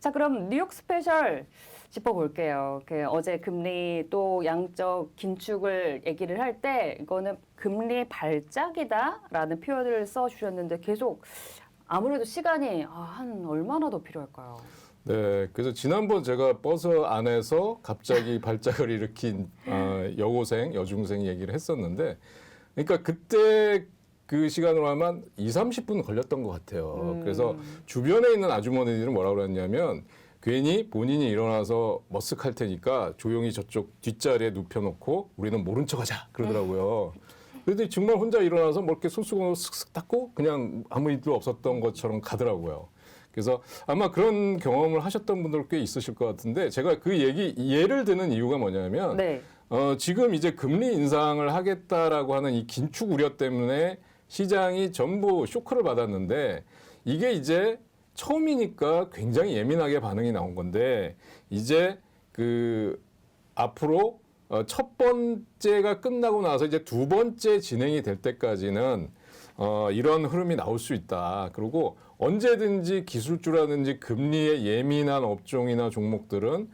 자, 그럼 뉴욕 스페셜 짚어볼게요. 그 어제 금리 또 양적 긴축을 얘기를 할 때 이거는 금리 발작이다라는 표현을 써 주셨는데 계속 아무래도 시간이 아, 한 얼마나 더 필요할까요? 네, 그래서 지난번 제가 버스 안에서 갑자기 발작을 일으킨 어, 여고생, 여중생 얘기를 했었는데, 그러니까 그때 그 시간으로 하면 2, 30분 걸렸던 것 같아요. 음. 그래서 주변에 있는 아주머니들은 뭐라고 그랬냐면, 괜히 본인이 일어나서 머쓱할 테니까 조용히 저쪽 뒷자리에 눕혀놓고 우리는 모른 척하자 그러더라고요. 근데 정말 혼자 일어나서 뭐 이렇게 손수건으로 슥슥 닦고 그냥 아무 일도 없었던 것처럼 가더라고요. 그래서 아마 그런 경험을 하셨던 분들 꽤 있으실 것 같은데 제가 그 얘기 예를 드는 이유가 뭐냐면 네. 어, 지금 이제 금리 인상을 하겠다라고 하는 이 긴축 우려 때문에 시장이 전부 쇼크를 받았는데 이게 이제 처음이니까 굉장히 예민하게 반응이 나온 건데 이제 그 앞으로 어, 첫 번째가 끝나고 나서 이제 두 번째 진행이 될 때까지는 어, 이런 흐름이 나올 수 있다. 그리고 언제든지 기술주라든지 금리에 예민한 업종이나 종목들은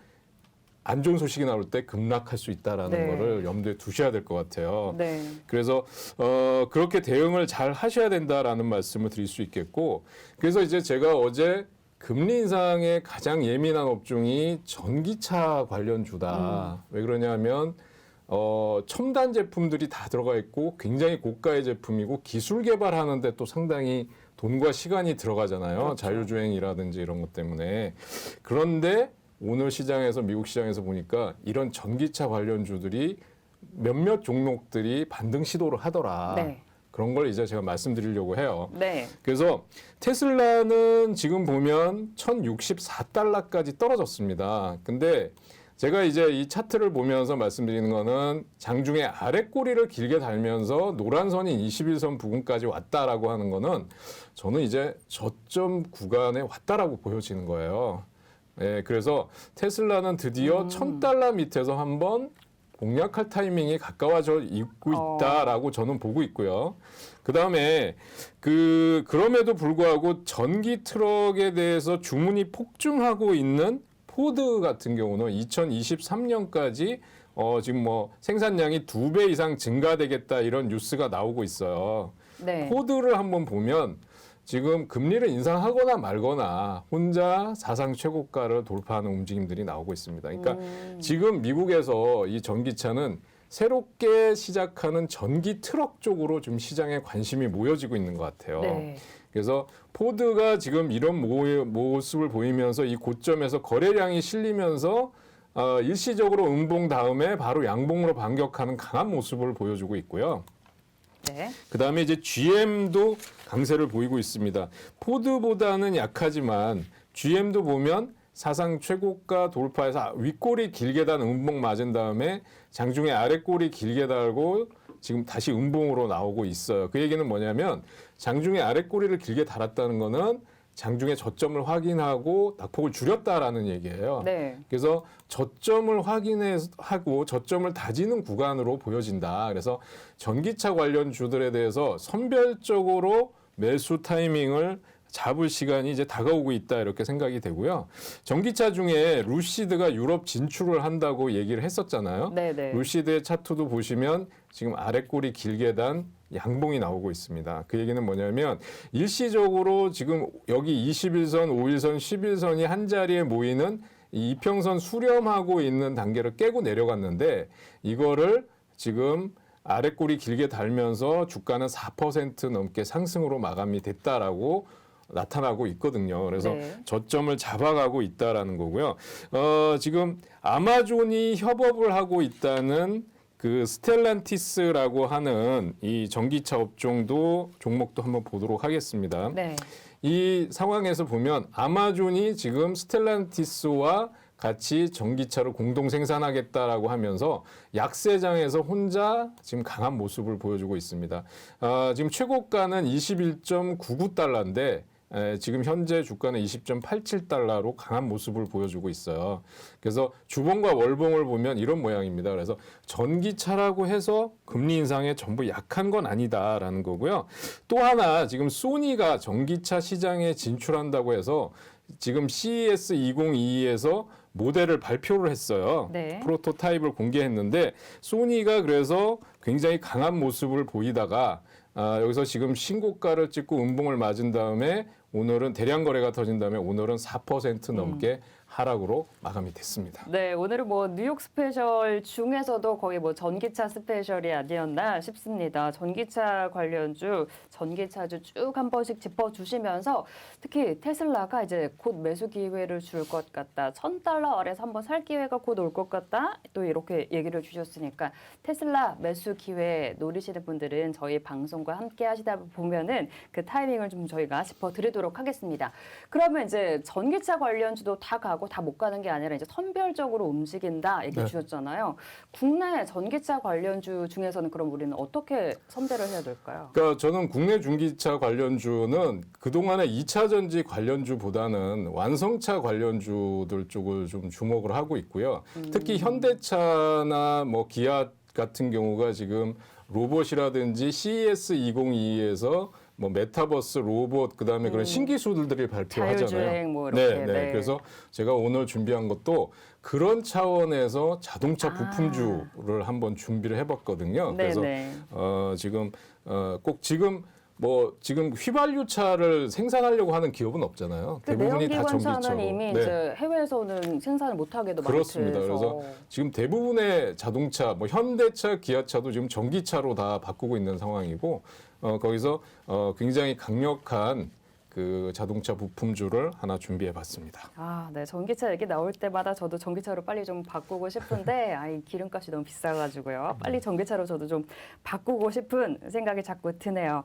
안 좋은 소식이 나올 때 급락할 수 있다라는 네. 거를 염두에 두셔야 될 것 같아요. 네. 그래서 어, 그렇게 대응을 잘 하셔야 된다라는 말씀을 드릴 수 있겠고 그래서 이제 제가 어제 금리 인상에 가장 예민한 업종이 전기차 관련주다. 왜 그러냐면 어, 첨단 제품들이 다 들어가 있고 굉장히 고가의 제품이고 기술 개발하는데 또 상당히 돈과 시간이 들어가잖아요. 그렇죠. 자율주행이라든지 이런 것 때문에. 그런데 오늘 시장에서 미국 시장에서 보니까 이런 전기차 관련주들이 몇몇 종목들이 반등 시도를 하더라. 네. 그런 걸 이제 제가 말씀드리려고 해요. 네. 그래서 테슬라는 지금 보면 1064달러까지 떨어졌습니다. 근데 제가 이제 이 차트를 보면서 말씀드리는 거는 장중에 아래 꼬리를 길게 달면서 노란 선인 21선 부근까지 왔다라고 하는 거는 저는 이제 저점 구간에 왔다라고 보여지는 거예요. 예, 그래서 테슬라는 드디어 1000달러 밑에서 한번 공략할 타이밍이 가까워져 있고 어. 있다라고 저는 보고 있고요. 그 다음에 그 그럼에도 불구하고 전기 트럭에 대해서 주문이 폭증하고 있는 포드 같은 경우는 2023년까지 어 지금 뭐 생산량이 두 배 이상 증가되겠다 이런 뉴스가 나오고 있어요. 네. 포드를 한번 보면 지금 금리를 인상하거나 말거나 혼자 사상 최고가를 돌파하는 움직임들이 나오고 있습니다. 그러니까 음. 지금 미국에서 이 전기차는 새롭게 시작하는 전기 트럭 쪽으로 좀 시장에 관심이 모여지고 있는 것 같아요. 네. 그래서 포드가 지금 이런 모- 모습을 보이면서 이 고점에서 거래량이 실리면서 어, 일시적으로 음봉 다음에 바로 양봉으로 반격하는 강한 모습을 보여주고 있고요. 네. 그 다음에 이제 GM도 강세를 보이고 있습니다. 포드보다는 약하지만 GM도 보면 사상 최고가 돌파해서 윗골이 길게 단 음봉 맞은 다음에 장중에 아랫골이 길게 달고 지금 다시 음봉으로 나오고 있어요. 그 얘기는 뭐냐면 장중에 아랫골이를 길게 달았다는 거는 장중에 저점을 확인하고 낙폭을 줄였다라는 얘기예요. 네. 그래서 저점을 확인하고 저점을 다지는 구간으로 보여진다. 그래서 전기차 관련 주들에 대해서 선별적으로 매수 타이밍을 잡을 시간이 이제 다가오고 있다 이렇게 생각이 되고요. 전기차 중에 루시드가 유럽 진출을 한다고 얘기를 했었잖아요. 네, 네. 루시드의 차트도 보시면 지금 아랫골이 길게 단 양봉이 나오고 있습니다. 그 얘기는 뭐냐면 일시적으로 지금 여기 21선, 5일선, 11선이 한 자리에 모이는 이 이평선 수렴하고 있는 단계를 깨고 내려갔는데 이거를 지금 아랫골이 길게 달면서 주가는 4% 넘게 상승으로 마감이 됐다라고 나타나고 있거든요. 그래서 네. 저점을 잡아가고 있다라는 거고요. 어, 지금 아마존이 협업을 하고 있다는 그 스텔란티스라고 하는 이 전기차 업종도 종목도 한번 보도록 하겠습니다. 네. 이 상황에서 보면 아마존이 지금 스텔란티스와 같이 전기차를 공동 생산하겠다라고 하면서 약세장에서 혼자 지금 강한 모습을 보여주고 있습니다. 아, 지금 최고가는 21.99달러인데 에, 지금 현재 주가는 20.87달러로 강한 모습을 보여주고 있어요. 그래서 주봉과 월봉을 보면 이런 모양입니다. 그래서 전기차라고 해서 금리 인상에 전부 약한 건 아니다라는 거고요. 또 하나 지금 소니가 전기차 시장에 진출한다고 해서 지금 CES 2022에서 모델을 발표를 했어요. 네. 프로토타입을 공개했는데 소니가 그래서 굉장히 강한 모습을 보이다가 아, 여기서 지금 신고가를 찍고 음봉을 맞은 다음에 오늘은 대량 거래가 터진 다음에 오늘은 4% 넘게 하락으로 마감이 됐습니다. 네, 오늘은 뭐 뉴욕 스페셜 중에서도 거의 뭐 전기차 스페셜이 아니었나 싶습니다. 전기차 관련주, 전기차주 쭉 한 번씩 짚어주시면서 특히 테슬라가 이제 곧 매수 기회를 줄 것 같다. 천 달러 아래서 한번 살 기회가 곧 올 것 같다. 또 이렇게 얘기를 주셨으니까 테슬라 매수 기회 노리시는 분들은 저희 방송과 함께 하시다 보면은 그 타이밍을 좀 저희가 짚어드리도록 하겠습니다. 그러면 이제 전기차 관련주도 다 가고 다 못 가는 게 아니라 이제 선별적으로 움직인다 얘기 네. 주셨잖아요. 국내 전기차 관련주 중에서는 그럼 우리는 어떻게 선별을 해야 될까요? 그러니까 저는 국내 중기차 관련주는 그동안의 2차 전지 관련주보다는 완성차 관련주들 쪽을 좀 주목을 하고 있고요. 특히 현대차나 뭐 기아 같은 경우가 지금 로봇이라든지 CES 2022에서 뭐 메타버스 로봇 그다음에 그런 신기술들이 발표하잖아요. 자율주행 뭐 이렇게, 네, 네. 네. 그래서 제가 오늘 준비한 것도 그런 차원에서 자동차 아. 부품주를 한번 준비를 해봤거든요. 그래서 네네. 어, 지금 어, 꼭 지금 뭐 지금 휘발유차를 생산하려고 하는 기업은 없잖아요. 그 대부분이 다 전기차로. 이미 네. 이제 해외에서는 생산을 못하게도 그렇습니다. 돼서. 그래서 지금 대부분의 자동차, 뭐 현대차, 기아차도 지금 전기차로 다 바꾸고 있는 상황이고 어, 거기서 어, 굉장히 강력한 그 자동차 부품주를 하나 준비해 봤습니다. 아, 네. 전기차 얘기 나올 때마다 저도 전기차로 빨리 좀 바꾸고 싶은데, 아, 이 기름값이 너무 비싸가지고요. 빨리 전기차로 저도 좀 바꾸고 싶은 생각이 자꾸 드네요.